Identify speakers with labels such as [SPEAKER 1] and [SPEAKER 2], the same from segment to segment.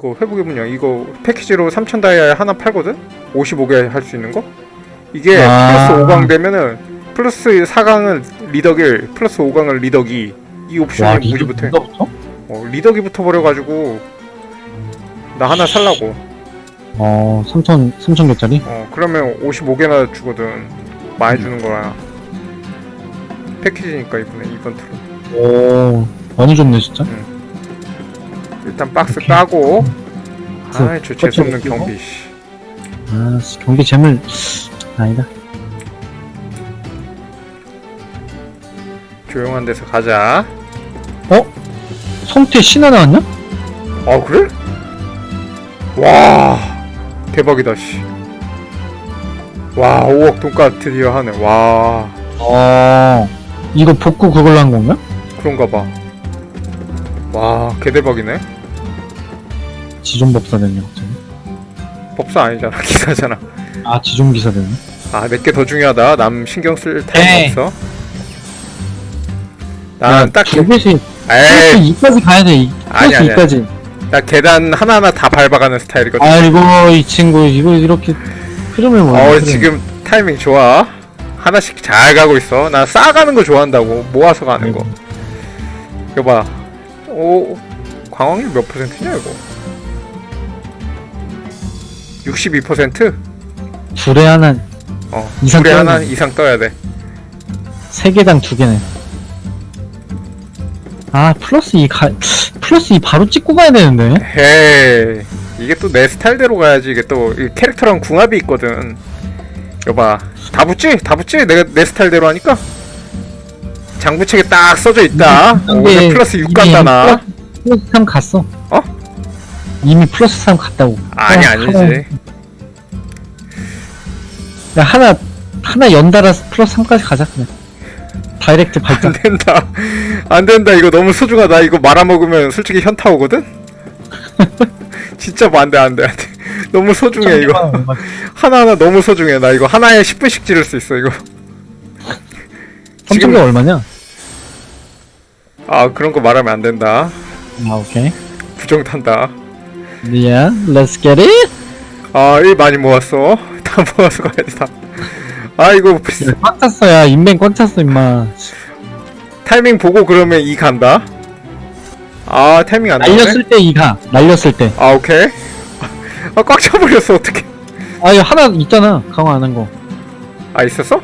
[SPEAKER 1] 이거 회복의 분량 이거 패키지로 3천 다이아에 하나 팔거든? 55개 할 수 있는 거? 이게
[SPEAKER 2] 아.
[SPEAKER 1] 플러스 5강 되면은 플러스 4강은 리더길 플러스 5강은 리더기 이 옵션이 무지 못해
[SPEAKER 2] 리더부터?
[SPEAKER 1] 어, 리더기 붙어버려가지고 나 하나 살라고
[SPEAKER 2] 어, 3천, 3천 개짜리?
[SPEAKER 1] 어 그러면 55개나 주거든 많이 주는 거야 패키지니까 이번에 이번 틀은
[SPEAKER 2] 오, 많이 줬네, 진짜.
[SPEAKER 1] 일단 박스. 까고
[SPEAKER 2] 그,
[SPEAKER 1] 아저 재수없는
[SPEAKER 2] 꽂혀놓고.
[SPEAKER 1] 경비 씨
[SPEAKER 2] 아, 씨, 경기 재물, 아니다.
[SPEAKER 1] 조용한 데서 가자
[SPEAKER 2] 성태 신화 나왔냐?
[SPEAKER 1] 아 그래? 와 대박이다 씨. 와 5억 돈가 드디어 하네 와
[SPEAKER 2] 어, 이거 복구 그걸로 한 건가?
[SPEAKER 1] 그런가 봐 와 개대박이네
[SPEAKER 2] 지존 법사 됐네, 갑자기.
[SPEAKER 1] 법사 아니잖아 기사잖아
[SPEAKER 2] 아, 지존 기사 됐네.
[SPEAKER 1] 아 내게 더 중요하다 남 신경 쓸 타임
[SPEAKER 2] 에이.
[SPEAKER 1] 없어 난딱
[SPEAKER 2] 개vet이
[SPEAKER 1] 에이
[SPEAKER 2] 2까지 가야 돼, 이-
[SPEAKER 1] 아니,
[SPEAKER 2] 플러스
[SPEAKER 1] 아니야.
[SPEAKER 2] 2까지.
[SPEAKER 1] 나 계단 하나하나 다 밟아가는 스타일이거든
[SPEAKER 2] 아이고, 이 친구, 이거 이렇게 흐름을.
[SPEAKER 1] 어
[SPEAKER 2] 흐름.
[SPEAKER 1] 지금 타이밍 좋아 하나씩 잘 가고 있어 나 쌓아가는 거 좋아한다고 모아서 가는 거 이거 봐 오, 광황률 몇 퍼센트냐 이거 62%?
[SPEAKER 2] 둘에 하나,
[SPEAKER 1] 어
[SPEAKER 2] 이상
[SPEAKER 1] 둘에 하나
[SPEAKER 2] 떠야.
[SPEAKER 1] 이상 떠야 돼
[SPEAKER 2] 세 개당 두 개네. 아, 플러스 2 가, 플러스 2 바로 찍고 가야 되는데.
[SPEAKER 1] 헤이 이게 또 내 스타일대로 가야지 이게 또이 캐릭터랑 궁합이 있거든 여봐 다 붙지? 다 붙지? 내가 내 스타일대로 하니까 장부책에 딱 써져 있다 어, 오늘 플러스 6 간다 나
[SPEAKER 2] 플러스 3 갔어.
[SPEAKER 1] 어?
[SPEAKER 2] 이미 플러스 3 갔다고.
[SPEAKER 1] 아니
[SPEAKER 2] 어,
[SPEAKER 1] 아니지
[SPEAKER 2] 야, 하나, 하나 연달아 플러스 3까지 가자, 그냥. 다이렉트
[SPEAKER 1] 안
[SPEAKER 2] 발전.
[SPEAKER 1] 된다 안 된다 이거 너무 소중하다 이거 말아먹으면 솔직히 현타 오거든? 진짜 뭐 안 돼 안 돼 안 돼 너무 소중해 이거 하나하나 너무 소중해 나 이거 하나에 10분씩 지를 수 있어 이거
[SPEAKER 2] 지금 얼마냐?
[SPEAKER 1] 아 그런 거 말하면 안 된다
[SPEAKER 2] 아, 오케이.
[SPEAKER 1] 부정 탄다
[SPEAKER 2] Yeah, let's get it.
[SPEAKER 1] 아, 일 많이 모았어. 다 모아서 가야지, 다. 아, 이거 비싸.
[SPEAKER 2] 꽉 찼어, 야. 인벤 꽉 찼어, 임마.
[SPEAKER 1] 타이밍 보고 그러면 이 간다. 아, 타이밍 안 나오네.
[SPEAKER 2] 날렸을 때 2가. 날렸을 때.
[SPEAKER 1] 아, 오케이. 아, 꽉 차버렸어, 어떡해.
[SPEAKER 2] 아, 이거 하나 있잖아. 강화 안 한 거.
[SPEAKER 1] 아, 있었어?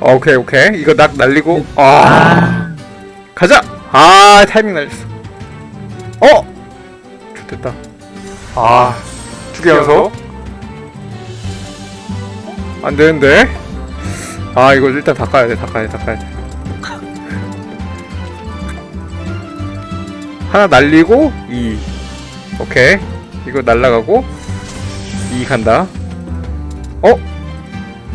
[SPEAKER 1] 아, 오케이, 오케이. 이거 낙 날리고. 아,
[SPEAKER 2] 아,
[SPEAKER 1] 가자! 아, 타이밍 날렸어. 어! 좋됐다. 아, 두 개 연속. 안 되는데. 아, 이거 일단 다 까야 돼, 다 까야 돼, 다 까야 돼. 하나 날리고 2 오케이 이거 날라가고 2 간다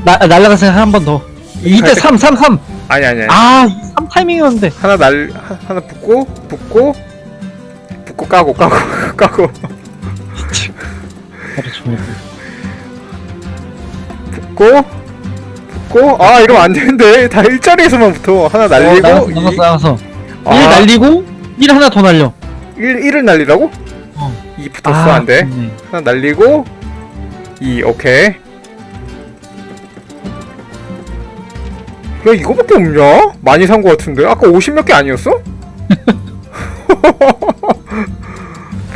[SPEAKER 2] 나, 날라가서 한번 더. 이때 3, 3, 3.
[SPEAKER 1] 아니 아니 아니
[SPEAKER 2] 아, 3 타이밍이었는데.
[SPEAKER 1] 하나 날 하- 하나 붙고 붙고 붙고 까고 까고 까고. 붙고 붙고 아 이러면 안 되는데 다 일자리에서만 붙어 하나 날리고
[SPEAKER 2] 나가서, 나가서, 나가서.
[SPEAKER 1] 아.
[SPEAKER 2] 1 날리고, 1 하나 더 날려.
[SPEAKER 1] 1, 1을 날리라고?
[SPEAKER 2] 어.
[SPEAKER 1] 2 붙었어 안돼
[SPEAKER 2] 좋네.
[SPEAKER 1] 하나 날리고 2 오케이 야 이거밖에 없냐? 많이 산 거 같은데 아까 50 몇 개 아니었어?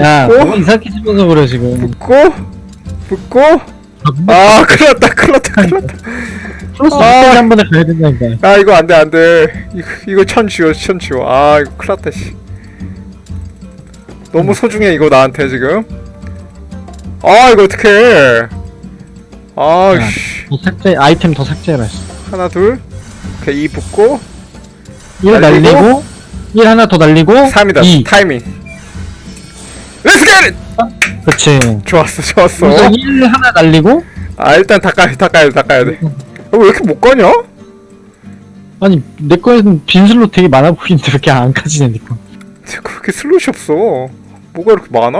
[SPEAKER 2] 야,
[SPEAKER 1] 어?
[SPEAKER 2] 뭐 이상하게 찍어서 그래, 지금.
[SPEAKER 1] 붙고 붙고 아 큰일 났다 큰일 났다 큰일 났다
[SPEAKER 2] 플러스
[SPEAKER 1] 아.
[SPEAKER 2] 6까지 한 번에 가야 된다니까.
[SPEAKER 1] 아 이거 안돼 안돼 이거 이거 천 지워 천 지워 아 이거 큰일 났다 씨 너무 소중해 이거 나한테 지금 아 이거 어떡해 아씨
[SPEAKER 2] 더 삭제, 아이템 더 삭제해라. 씨.
[SPEAKER 1] 하나 둘 오케이 이 붙고.
[SPEAKER 2] 1
[SPEAKER 1] 날리고,
[SPEAKER 2] 날리고, 1 하나 더 날리고,
[SPEAKER 1] 3이다.
[SPEAKER 2] 2.
[SPEAKER 1] 타이밍. 렛츠 겟
[SPEAKER 2] 그치.
[SPEAKER 1] 좋았어 좋았어.
[SPEAKER 2] 우선 1 하나 날리고,
[SPEAKER 1] 아 일단 다 까야 다 까야 다 까야 돼왜 이렇게 못 가냐?
[SPEAKER 2] 아니, 내 거에는 빈슬로 되게 많아 보이는데 왜 이렇게 안 까지네, 니 거.
[SPEAKER 1] 그렇게 슬롯이 없어. 뭐가 이렇게 많아?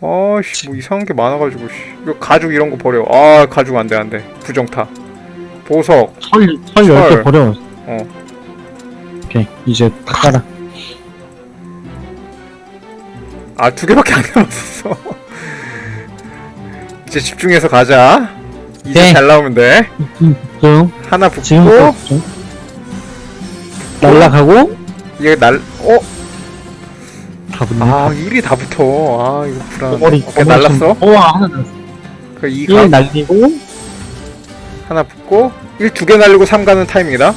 [SPEAKER 1] 아씨 뭐 이상한 게 많아가지고 씨. 이거 가죽 이런 거 버려. 아 가죽 안돼 안돼. 부정타 보석
[SPEAKER 2] 설, 설
[SPEAKER 1] 설.
[SPEAKER 2] 10개 버려.
[SPEAKER 1] 어.
[SPEAKER 2] 오케이 이제 탁 깔아
[SPEAKER 1] 아 두 개밖에 안 남았어. 이제 집중해서 가자. 이제
[SPEAKER 2] 네.
[SPEAKER 1] 잘 나오면 돼.
[SPEAKER 2] 좀
[SPEAKER 1] 하나 붙고.
[SPEAKER 2] 좀 날라가고?
[SPEAKER 1] 이게 날 어?
[SPEAKER 2] 다 붙네.
[SPEAKER 1] 아 1이 다 붙어. 아 이거 불안.
[SPEAKER 2] 머리
[SPEAKER 1] 오케이 날랐어?
[SPEAKER 2] 오 하나 날랐어.
[SPEAKER 1] 그 2가
[SPEAKER 2] 1 날리고
[SPEAKER 1] 하나 붙고 1 두 개 날리고 3 가는 타이밍이다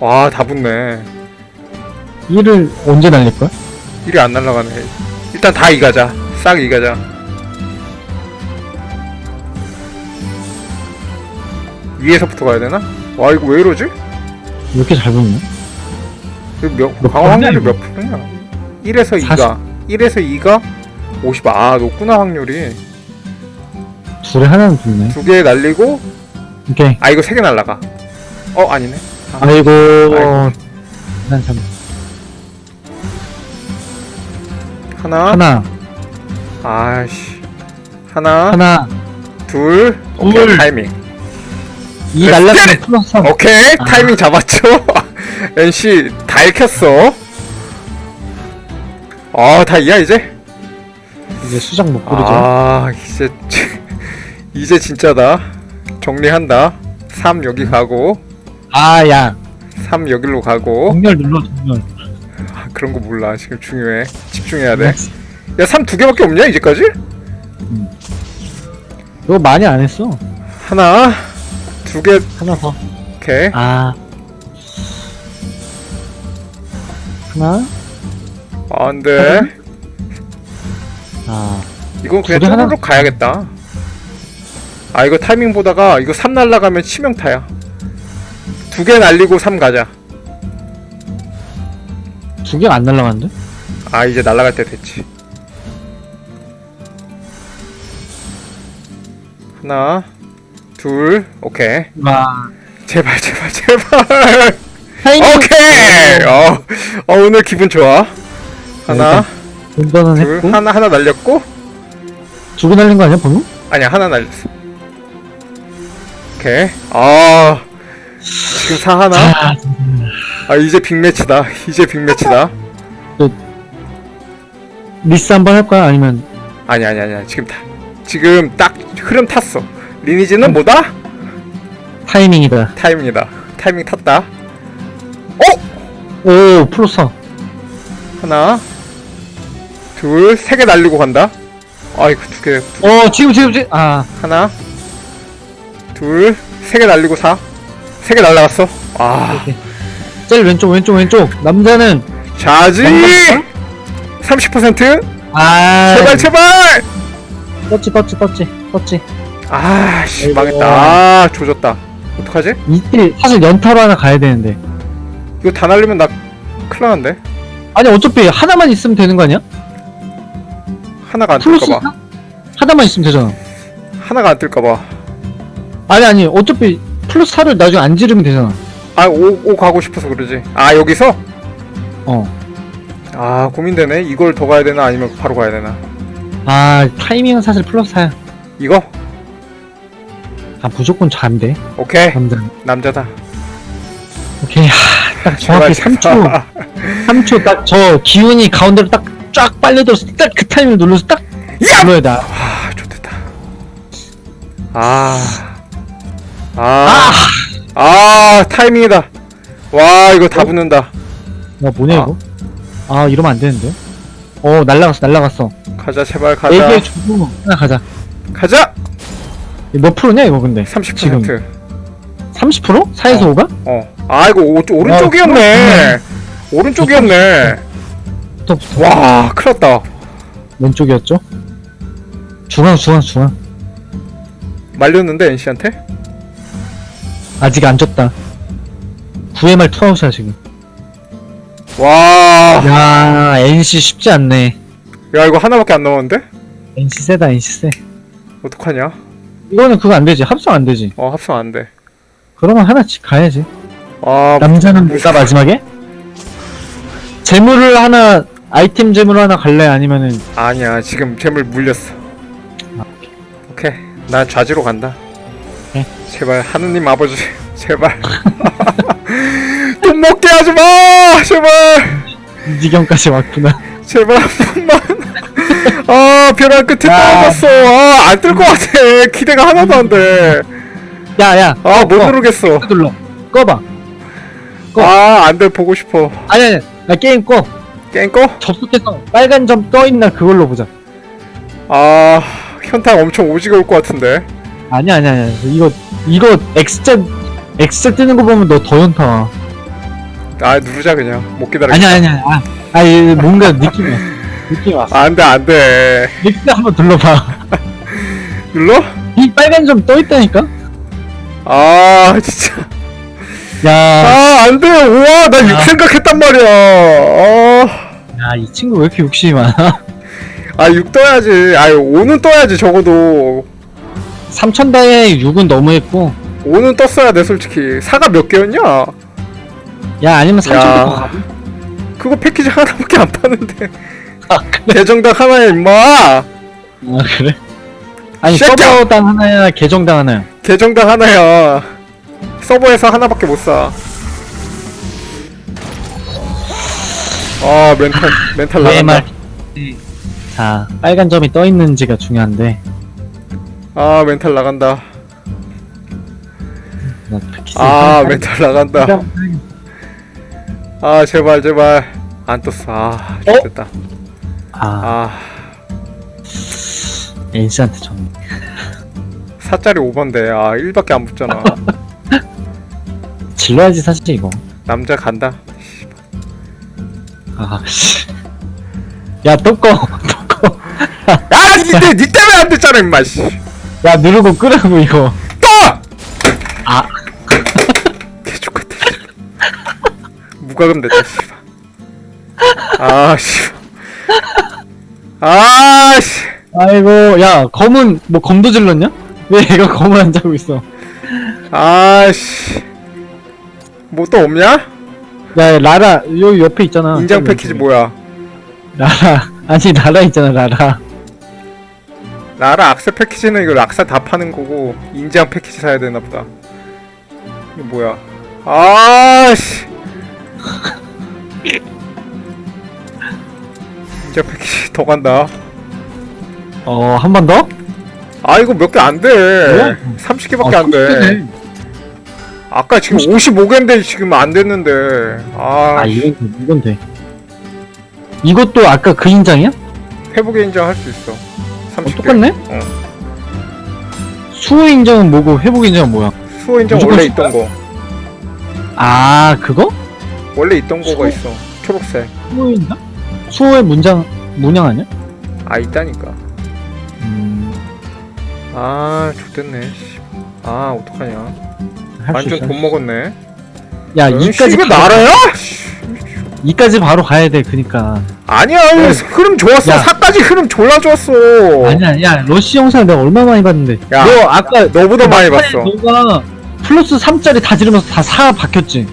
[SPEAKER 1] 와 다 붙네
[SPEAKER 2] 1을 언제 날릴 거야?
[SPEAKER 1] 1이 안 날라가네 일단 다2 가자 싹2 가자 위에서부터 가야 되나? 와 이거 왜 이러지?
[SPEAKER 2] 왜 이렇게 잘 붙냐?
[SPEAKER 1] 이거 몇,
[SPEAKER 2] 몇
[SPEAKER 1] 방어 확률이 몇 프로냐? 1에서 2가
[SPEAKER 2] 40.
[SPEAKER 1] 1에서 2가 50. 아 높구나 확률이
[SPEAKER 2] 둘에 하나는 붙네.
[SPEAKER 1] 두 개 날리고
[SPEAKER 2] 오케이.
[SPEAKER 1] 아 이거 세 개 날라가. 어 아니네.
[SPEAKER 2] 아이고
[SPEAKER 1] 아이고.
[SPEAKER 2] 난 참.
[SPEAKER 1] 하나,
[SPEAKER 2] 하나.
[SPEAKER 1] 아씨. 하나,
[SPEAKER 2] 하나.
[SPEAKER 1] 둘. 오케이
[SPEAKER 2] 둘.
[SPEAKER 1] 타이밍.
[SPEAKER 2] 이 플러스 3
[SPEAKER 1] 오케이
[SPEAKER 2] 아.
[SPEAKER 1] 타이밍 잡았죠? NC 다 읽혔어. 아다 이야 이제?
[SPEAKER 2] 이제 수작 못 부르죠?
[SPEAKER 1] 아 이제 이제 진짜다. 정리한다. 3 여기 가고.
[SPEAKER 2] 아 야.
[SPEAKER 1] 3 여기로 가고.
[SPEAKER 2] 정렬 눌러 정렬.
[SPEAKER 1] 아, 그런 거 몰라. 지금 중요해. 집중해야 돼 야 3 두 개밖에 없냐 이제까지?
[SPEAKER 2] 이거 많이 안 했어.
[SPEAKER 1] 하나 두 개.
[SPEAKER 2] 하나 더.
[SPEAKER 1] 오케이.
[SPEAKER 2] 아. 하나.
[SPEAKER 1] 아 안 돼.
[SPEAKER 2] 아.
[SPEAKER 1] 이건 그냥
[SPEAKER 2] 두개 하나-
[SPEAKER 1] 쪼르륵 가야겠다 아 이거 타이밍 보다가 이거 3 날라가면 치명타야. 두 개 날리고 3 가자.
[SPEAKER 2] 두 개가 안 날라갔는데?
[SPEAKER 1] 아 이제 날라갈 때 됐지. 하나 둘 오케이.
[SPEAKER 2] 와
[SPEAKER 1] 제발 제발 제발.
[SPEAKER 2] 타이밍.
[SPEAKER 1] 오케이! 어, 어 오늘 기분 좋아. 하나
[SPEAKER 2] 운전은
[SPEAKER 1] 둘
[SPEAKER 2] 했고.
[SPEAKER 1] 하나 하나 날렸고.
[SPEAKER 2] 두 개 날린 거 아니야 방금?
[SPEAKER 1] 아니야 하나 날렸어 오케이. 아. 지금 사 하나? 아아 이제 빅매치다. 이제 빅매치다.
[SPEAKER 2] 리스 한번할 거야 아니면
[SPEAKER 1] 아니 아니 아니야 지금 다 지금 딱 흐름 탔어. 리니지는 뭐다?
[SPEAKER 2] 타이밍이다.
[SPEAKER 1] 타이밍이다. 타이밍 탔다.
[SPEAKER 2] 오 플러스 4
[SPEAKER 1] 하나. 둘 세 개 날리고 간다. 아이고 두개.
[SPEAKER 2] 어 지금 지금 지금. 아.
[SPEAKER 1] 하나 둘 세 개 날리고 사 세 개 날라갔어. 아.
[SPEAKER 2] 제일 왼쪽 왼쪽 왼쪽. 남자는
[SPEAKER 1] 자지!
[SPEAKER 2] 남자인가? 30%아
[SPEAKER 1] 제발 제발!
[SPEAKER 2] 뻗지 뻗지 뻗지 뻗지
[SPEAKER 1] 아 씨
[SPEAKER 2] 아이고.
[SPEAKER 1] 망했다. 아 조졌다. 어떡하지?
[SPEAKER 2] 이때 사실 연타로 하나 가야 되는데.
[SPEAKER 1] 이거 다 날리면 나 큰일 나는데?
[SPEAKER 2] 아니 어차피 하나만 있으면 되는 거 아니야?
[SPEAKER 1] 하나가 안
[SPEAKER 2] 플러스
[SPEAKER 1] 뜰까봐.
[SPEAKER 2] 4? 하나만 있으면 되잖아.
[SPEAKER 1] 하나가 안 뜰까봐
[SPEAKER 2] 아니 아니 어차피 플러스 4를 나중에 안 지르면 되잖아.
[SPEAKER 1] 아 5 5 가고 싶어서 그러지. 아 여기서?
[SPEAKER 2] 어.
[SPEAKER 1] 아 고민되네. 이걸 더 가야 되나 아니면 바로 가야 되나?
[SPEAKER 2] 아 타이밍은 사실 플러스 4야.
[SPEAKER 1] 이거?
[SPEAKER 2] 아 무조건 잔데.
[SPEAKER 1] 오케이.
[SPEAKER 2] 남자.
[SPEAKER 1] 남자다.
[SPEAKER 2] 오케이 하, 딱 정확히
[SPEAKER 1] 제발,
[SPEAKER 2] 3초. 3초 딱 저 기운이 가운데로 딱 쫙 빨려들어서 딱 그 타이밍을 눌러서 딱
[SPEAKER 1] 야!
[SPEAKER 2] 눌러야 돼.
[SPEAKER 1] 아 좋겠다. 아
[SPEAKER 2] 아!
[SPEAKER 1] 아, 아 타이밍이다. 와 이거 다
[SPEAKER 2] 어?
[SPEAKER 1] 붙는다.
[SPEAKER 2] 야 뭐냐
[SPEAKER 1] 아.
[SPEAKER 2] 이거? 아 이러면 안 되는데? 어 날라갔어 날라갔어.
[SPEAKER 1] 가자 제발 가자.
[SPEAKER 2] 얘기해 주고 하나 가자.
[SPEAKER 1] 가자!
[SPEAKER 2] 몇 프로냐 이거 근데?
[SPEAKER 1] 30%
[SPEAKER 2] 지금. 30%? 4에서
[SPEAKER 1] 어.
[SPEAKER 2] 5가?
[SPEAKER 1] 어. 아 이거 오, 오른쪽이었네. 오른쪽이었네.
[SPEAKER 2] 붙어 붙어
[SPEAKER 1] 와 큰일 났다.
[SPEAKER 2] 왼쪽이었죠? 중앙 중앙 중앙.
[SPEAKER 1] 말렸는데 NC한테
[SPEAKER 2] 아직 안 졌다 9회말 투아웃이야 지금
[SPEAKER 1] 와
[SPEAKER 2] 야 NC 쉽지 않네
[SPEAKER 1] 야 이거 하나밖에 안 남았는데?
[SPEAKER 2] NC 세다 NC 세
[SPEAKER 1] 어떡하냐?
[SPEAKER 2] 이거는 그거 안 되지 합성 안 되지
[SPEAKER 1] 어 합성 안 돼.
[SPEAKER 2] 그러면 하나씩 가야지
[SPEAKER 1] 아
[SPEAKER 2] 남자는 뭐가 마지막에? 재물을 하나 아이템 재물 하나 갈래 아니면은
[SPEAKER 1] 아니야 지금 재물 물렸어.
[SPEAKER 2] 아,
[SPEAKER 1] 오케이 나 좌지로 간다.
[SPEAKER 2] 네.
[SPEAKER 1] 제발 하느님 아버지 제발 또못 먹게 하지 마 제발
[SPEAKER 2] 이 지경까지 왔구나.
[SPEAKER 1] 제발 한 번만 아 벼랑 끝에
[SPEAKER 2] 야.
[SPEAKER 1] 떨어졌어 아안 뜰 것 같아 기대가 하나도 안돼
[SPEAKER 2] 야, 야.
[SPEAKER 1] 아못
[SPEAKER 2] 꺼.
[SPEAKER 1] 누르겠어
[SPEAKER 2] 눌러. 꺼봐. 꺼.
[SPEAKER 1] 아 안돼 보고 싶어
[SPEAKER 2] 아니, 아니. 나 게임 꺼.
[SPEAKER 1] 게임 꺼?
[SPEAKER 2] 접속해서 빨간 점 떠 있나 그걸로 보자.
[SPEAKER 1] 아 현타 엄청 오지게 올 것 같은데
[SPEAKER 2] 아니, 아니, 아니. 이거, 이거 X자, X자 뜨는 거 보면 너 더 현타.
[SPEAKER 1] 아 누르자 그냥 못 기다려
[SPEAKER 2] 아니, 아니, 아니. 아, 아, 뭔가 느낌이 왔어. 느낌이 왔어.
[SPEAKER 1] 안돼 안돼
[SPEAKER 2] X 한번 눌러봐.
[SPEAKER 1] 눌러?
[SPEAKER 2] 이 빨간 점 떠 있다니까?
[SPEAKER 1] 아 진짜
[SPEAKER 2] 야,
[SPEAKER 1] 아 안돼 우와 나6
[SPEAKER 2] 아.
[SPEAKER 1] 생각했단 말이야 아,
[SPEAKER 2] 야, 이 친구 왜 이렇게 욕심이 많아?
[SPEAKER 1] 아6 떠야지 아 5는 떠야지 적어도
[SPEAKER 2] 3천다에 6은 너무했고,
[SPEAKER 1] 5는 떴어야 돼 솔직히 사가 몇 개였냐
[SPEAKER 2] 야, 아니면 3천다
[SPEAKER 1] 야.
[SPEAKER 2] 더 가봐.
[SPEAKER 1] 그거 패키지 하나밖에 안 파는데
[SPEAKER 2] 아, 그래?
[SPEAKER 1] 대정당 하나에 임마
[SPEAKER 2] 아, 그래? 아니,
[SPEAKER 1] 쉣!
[SPEAKER 2] 서버당 하나야, 계정당 하나야.
[SPEAKER 1] 계정당 하나야 서버에서 하나밖에 못사 아 멘탈 멘탈
[SPEAKER 2] 왜
[SPEAKER 1] 나간다
[SPEAKER 2] 말? 자, 빨간 점이 떠 있는지가 중요한데.
[SPEAKER 1] 아 멘탈 나간다 아 멘탈 나간다 아 제발 제발 안 떴어 아
[SPEAKER 2] 어?
[SPEAKER 1] 됐다
[SPEAKER 2] 아,
[SPEAKER 1] 아
[SPEAKER 2] 엔씨한테 줬네.
[SPEAKER 1] 4짜리 5번데 아 1밖에 안 붙잖아
[SPEAKER 2] 질러야지 사실 이거.
[SPEAKER 1] 남자 간다
[SPEAKER 2] 아, 씨. 야, 또 꺼. 또 꺼.
[SPEAKER 1] 아 니때 니 때문에 안 됐잖아 임마 씨
[SPEAKER 2] 야, 누르고 끄라고 이거.
[SPEAKER 1] 또!
[SPEAKER 2] 아.
[SPEAKER 1] 개족같아 무과금 됐다 씨발 아씨 아씨
[SPEAKER 2] 아이고, 야, 검은 뭐 검도 질렀냐? 왜 얘가 검을 안 자고 있어?
[SPEAKER 1] 아씨 뭐 또 없냐?
[SPEAKER 2] 야, 라라 여기 옆에 있잖아.
[SPEAKER 1] 인장
[SPEAKER 2] 저기
[SPEAKER 1] 패키지
[SPEAKER 2] 왼쪽에.
[SPEAKER 1] 뭐야
[SPEAKER 2] 라라 아니 라라 있잖아 라라.
[SPEAKER 1] 나라 악세 패키지는 이거 락사 다 파는 거고 인장 패키지 사야 되나 보다 이거 뭐야 아씨 인장 패키지 더 간다
[SPEAKER 2] 어, 한 번 더?
[SPEAKER 1] 아 이거 몇 개 안돼
[SPEAKER 2] 뭐야?
[SPEAKER 1] 30개밖에
[SPEAKER 2] 아,
[SPEAKER 1] 안돼
[SPEAKER 2] 그렇네.
[SPEAKER 1] 아까 지금 55개인데 지금 안 됐는데 아,
[SPEAKER 2] 아, 이건 돼, 이건 돼. 이것도 아까 그 인장이야?
[SPEAKER 1] 회복의 인장 할 수 있어
[SPEAKER 2] 어,
[SPEAKER 1] 30개
[SPEAKER 2] 똑같네?
[SPEAKER 1] 어.
[SPEAKER 2] 수호 인장은 뭐고 회복 인장은 뭐야?
[SPEAKER 1] 수호 인장
[SPEAKER 2] 무조건
[SPEAKER 1] 원래? 있던 거
[SPEAKER 2] 아, 그거?
[SPEAKER 1] 원래 있던 거가
[SPEAKER 2] 수호?
[SPEAKER 1] 있어 초록색
[SPEAKER 2] 수호 인장? 수호의 문장 문양 아니야?
[SPEAKER 1] 아 있다니까
[SPEAKER 2] 음,
[SPEAKER 1] 아 좋댔네 씨. 아 어떡하냐
[SPEAKER 2] 할수
[SPEAKER 1] 완전
[SPEAKER 2] 있어.
[SPEAKER 1] 돈 먹었네
[SPEAKER 2] 야,
[SPEAKER 1] 응,
[SPEAKER 2] 이까지
[SPEAKER 1] 씨, 이거 나라야? 씨.
[SPEAKER 2] 이까지 바로 가야 돼. 그니까.
[SPEAKER 1] 아니야 흐름 좋았어
[SPEAKER 2] 야.
[SPEAKER 1] 4까지 흐름 졸라 좋았어
[SPEAKER 2] 아니야, 야, 러시 영상 내가 얼마 많이 봤는데.
[SPEAKER 1] 야,
[SPEAKER 2] 너 아까
[SPEAKER 1] 너보다 많이
[SPEAKER 2] 막판에
[SPEAKER 1] 봤어
[SPEAKER 2] 너가 플러스 3짜리 다 지르면서 다 4 박혔지.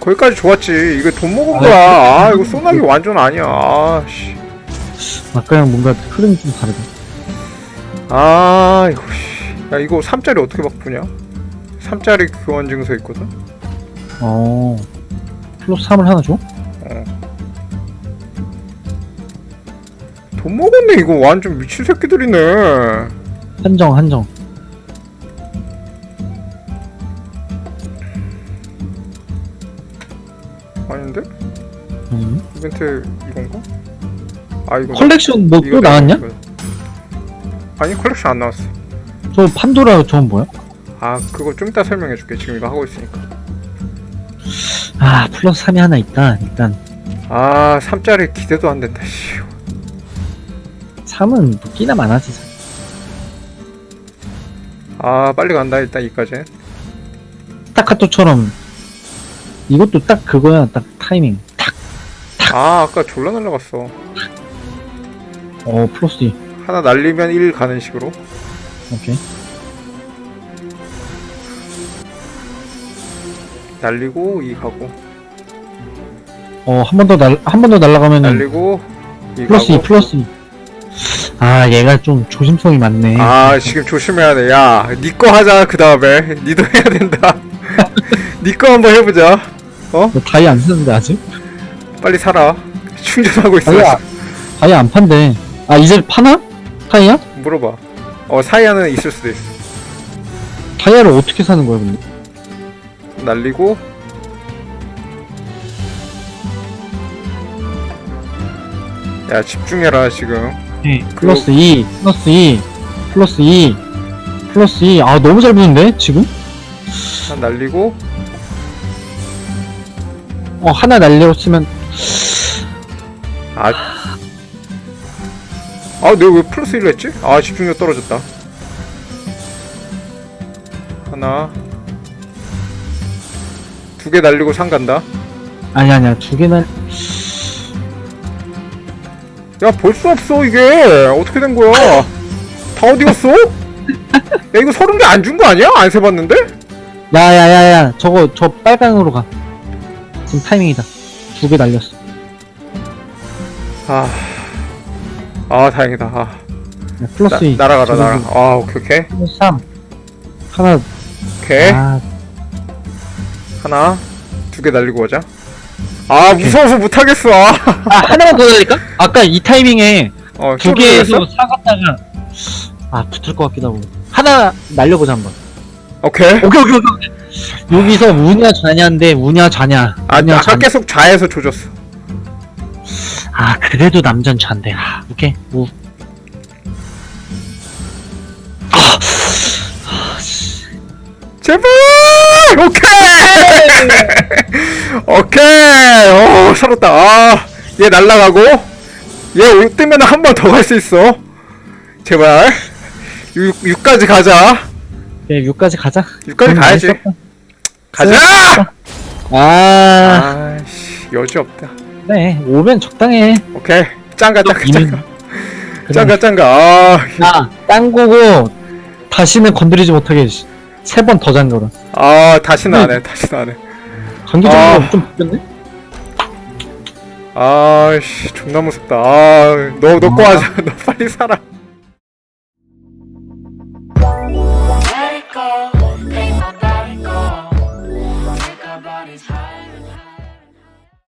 [SPEAKER 1] 거기까지 좋았지 이거 돈 먹은
[SPEAKER 2] 아,
[SPEAKER 1] 거야 아. 이거 소나기 완전 아니야 아씨
[SPEAKER 2] 아까랑 뭔가 흐름이 좀 다르다.
[SPEAKER 1] 아 이거 씨. 야 이거 3짜리 어떻게 바꾸냐 3짜리 교환 증서 있거든
[SPEAKER 2] 어. 플러스 3을 하나 줘?
[SPEAKER 1] 돈 먹었네 이거 완전 미친 새끼들이네
[SPEAKER 2] 한정, 한정.
[SPEAKER 1] 아닌데?
[SPEAKER 2] 음.
[SPEAKER 1] 이벤트 이건가? 아 이거
[SPEAKER 2] 컬렉션 뭐 또 나왔냐?
[SPEAKER 1] 아니 컬렉션 안 나왔어
[SPEAKER 2] 저 판도라 저건 뭐야?
[SPEAKER 1] 아 그거 좀 이따 설명해줄게 지금 이거 하고 있으니까
[SPEAKER 2] 아, 플러스 3이 하나 있다. 일단.
[SPEAKER 1] 아 3짜리 기대도 안 된다 씨.
[SPEAKER 2] 3은 뭐 끼나 많아지.
[SPEAKER 1] 아 빨리 간다 일단 이까지
[SPEAKER 2] 스타카토처럼. 이것도 딱 그거야. 딱 타이밍. 탁.
[SPEAKER 1] 아 아까 졸라 날라갔어
[SPEAKER 2] 어, 플러스 2.
[SPEAKER 1] 하나 날리면 1 가는 식으로
[SPEAKER 2] 오케이.
[SPEAKER 1] 날리고 2 가고
[SPEAKER 2] 어, 한 번 더 날, 한 번 더 날아가면은.
[SPEAKER 1] 날리고 2
[SPEAKER 2] 플러스 2,
[SPEAKER 1] 가고
[SPEAKER 2] 플러스 2. 아, 얘가 좀 조심성이 많네.
[SPEAKER 1] 아 지금 조심해야 돼 야 니 거 하자 그 다음에 니도 해야 된다 니꺼 한번 해보자 어?
[SPEAKER 2] 너 다이 안 쓰는데 아직?
[SPEAKER 1] 빨리 살아 충전하고 있어
[SPEAKER 2] 다이아 다이 안 판대 아 이제 파나? 다이아?
[SPEAKER 1] 물어봐 어 사이아는 있을 수도 있어
[SPEAKER 2] 다이아를 어떻게 사는 거야 근데?
[SPEAKER 1] 날리고 야 집중해라 지금
[SPEAKER 2] 네. 플러스 2 플러스 2 플러스 2 플러스 2 아 너무 잘 붙는데 지금?
[SPEAKER 1] 한 날리고
[SPEAKER 2] 어 하나 날려치면
[SPEAKER 1] 아. 아, 내가 왜 플러스 1로 했지? 아, 집중력 떨어졌다. 하나. 두 개 날리고 상 간다.
[SPEAKER 2] 아니 아니야 두 개는
[SPEAKER 1] 야, 볼 수 없어, 이게. 어떻게 된 거야? 다 어디 갔어? 야, 이거 서른 개 안 준 거 아니야? 안 세봤는데?
[SPEAKER 2] 야야야야 저거 저 빨강으로 가 지금 타이밍이다 두 개 날렸어
[SPEAKER 1] 아. 아, 다행이다. 아.
[SPEAKER 2] 야, 플러스
[SPEAKER 1] 나,
[SPEAKER 2] 2
[SPEAKER 1] 날아가라, 날아가. 아, 오케이, 오케이.
[SPEAKER 2] 플러스 3 하나
[SPEAKER 1] 오케이.
[SPEAKER 2] 아
[SPEAKER 1] 하나. 두 개 날리고 오자. 아, 무서워서 못하겠어. 아,
[SPEAKER 2] 아, 하나만 더 날릴까? 아까 이 타이밍에
[SPEAKER 1] 어,
[SPEAKER 2] 두 개에서? 사갔다가 아 붙을 것 같기도 하고 하나 날려보자 한번
[SPEAKER 1] 오케이.
[SPEAKER 2] 오케이 오케이 오케이. 여기서 우냐 좌냐인데 우냐
[SPEAKER 1] 아,
[SPEAKER 2] 우냐
[SPEAKER 1] 아까
[SPEAKER 2] 좌냐
[SPEAKER 1] 계속 좌에서 조졌어.
[SPEAKER 2] 아 그래도 남전 좌인데 아 오케이 우
[SPEAKER 1] 제발! 오케이! 오케이! 어, 살았다. 아, 얘 날라가고, 얘 올 뜨면 한 번 더 갈 수 있어. 제발. 6, 6까지 가자.
[SPEAKER 2] 네, 6까지 가자
[SPEAKER 1] 6까지
[SPEAKER 2] 음,
[SPEAKER 1] 가야지. 가자!
[SPEAKER 2] 아
[SPEAKER 1] 아씨, 여지 없다.
[SPEAKER 2] 그래 오면 적당해
[SPEAKER 1] 오케이. 짱가, 짱가,
[SPEAKER 2] 이미-
[SPEAKER 1] 짱가. 짱가, 짱가. 아,
[SPEAKER 2] 야 땅고고 다시는 건드리지 못하게 세 번 더 잠궈라
[SPEAKER 1] 아, 다시는 안 해, 다시는 안 해.
[SPEAKER 2] 관계적으로
[SPEAKER 1] 아.
[SPEAKER 2] 좀 바뀌었네?
[SPEAKER 1] 아씨, 존나 무섭다. 아, 너, 너 거 하자. 너 빨리 살아.
[SPEAKER 3] Let it go, let